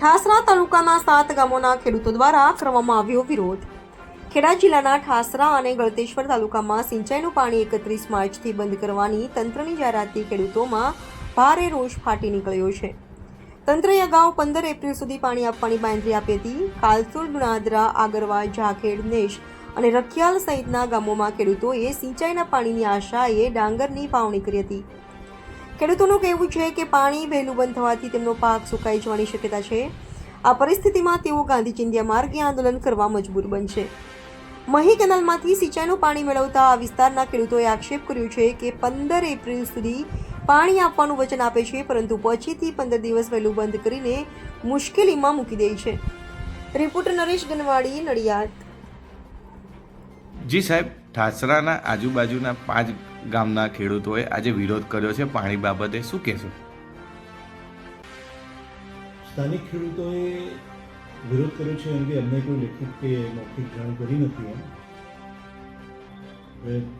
ઠાસરા તાલુકાના સાત ગામોના ખેડૂતો દ્વારા કરવામાં આવ્યો વિરોધ. ખેડા જિલ્લાના ઠાસરા અને ગળતેશ્વર તાલુકામાં સિંચાઈનું પાણી એકત્રીસ માર્ચથી બંધ કરવાની તંત્રની જાહેરાતથી ખેડૂતોમાં ભારે રોષ ફાટી નીકળ્યો છે. તંત્રએ અગાઉ પંદર એપ્રિલ સુધી પાણી આપવાની બાંધરી આપી હતી. કાલસુર ગુણાદરા આગરવા, ઝાખેડ, નેશ અને રખિયાલ સહિતના ગામોમાં ખેડૂતોએ સિંચાઈના પાણીની આશાએ ડાંગરની વાવણી કરી હતી. ખેડૂતોનું કહેવું છે કે પાણી વહેલું બંધ થવાથી તેમનો પાક સુકાઈ જવાની શક્યતા છે. આ પરિસ્થિતિમાં તેઓ ગાંધી ચિંધ્યા માર્ગે આંદોલન કરવા મજબૂર બનશે. મહી કેનાલમાંથી સિંચાઈનું પાણી મેળવતા આ વિસ્તારના ખેડૂતોએ આક્ષેપ કર્યો છે કે પંદર એપ્રિલ સુધી પાણી આપવાનું વચન આપે છે, પરંતુ પછીથી પંદર દિવસ વહેલું બંધ કરીને મુશ્કેલીમાં મૂકી દે છે. રિપોર્ટર નરેશ ગનવાડી, નડિયાદ. જી સાહેબ, ઠાસરાના આજુબાજુના પાંચ ગામના ખેડૂતોએ આજે વિરોધ કર્યો છે. પાણી બાબતે શું કહેશો? સ્થાનિક ખેડૂતોએ વિરોધ કર્યો છે અંગે અમને કોઈ લેખિત કે મૌખિક જાણ કરી નથી એમ.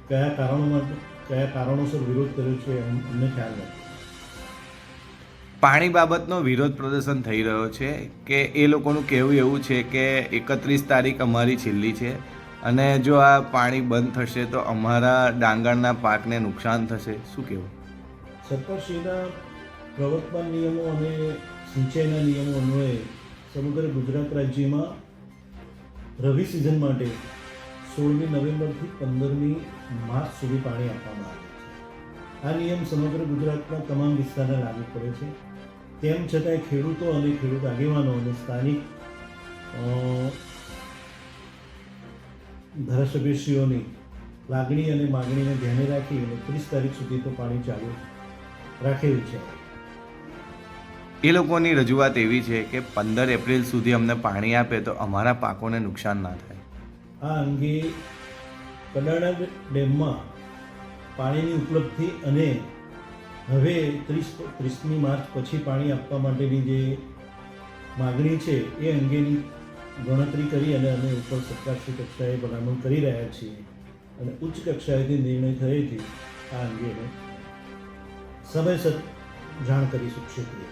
કયા કારણો કયા કારણોસર વિરોધ કર્યો છે અમને ખ્યાલ નથી. પાણી બાબતનો વિરોધ પ્રદર્શન થઈ રહ્યો છે કે એ લોકોનું કહેવું એવું છે કે એકત્રીસ તારીખ અમારી છેલ્લી છે. અને જો આ પાણી બંધ થશે તો અમારા ડાંગરના પાકને નુકસાન થશે. શું કહેવું? સરકારશ્રીના પ્રવર્તમાન નિયમો અને સિંચાઈના નિયમો અન્વયે સમગ્ર ગુજરાત રાજ્યમાં રવિ સિઝન માટે સોળમી નવેમ્બરથી પંદરમી માર્ચ સુધી પાણી આપવામાં આવે છે. આ નિયમ સમગ્ર ગુજરાતના તમામ વિસ્તારને લાગુ પડે છે. તેમ છતાંય ખેડૂતો અને ખેડૂત આગેવાનો અને સ્થાનિક ધારાસભ્યશ્રીઓની લાગણી અને માગણીને ધ્યાને રાખી અને ત્રીસ તારીખ સુધી તો પાણી ચાલુ રાખેલું છે. એ લોકોની રજૂઆત એવી છે કે પંદર એપ્રિલ સુધી અમને પાણી આપે તો અમારા પાકોને નુકસાન ના થાય. આ અંગે કડાણા ડેમમાં પાણીની ઉપલબ્ધિ અને હવે ત્રીસ ત્રીસમી માર્ચ પછી પાણી આપવા માટેની જે માગણી છે એ અંગેની ગણતરી કરી અને અમે ઉપર સરકારશ્રી કક્ષાએ ભલામણ કરી રહ્યા છીએ અને ઉચ્ચ કક્ષાએથી નિર્ણય થયેથી આ અંગે સમયસર જાણ કરી શકીએ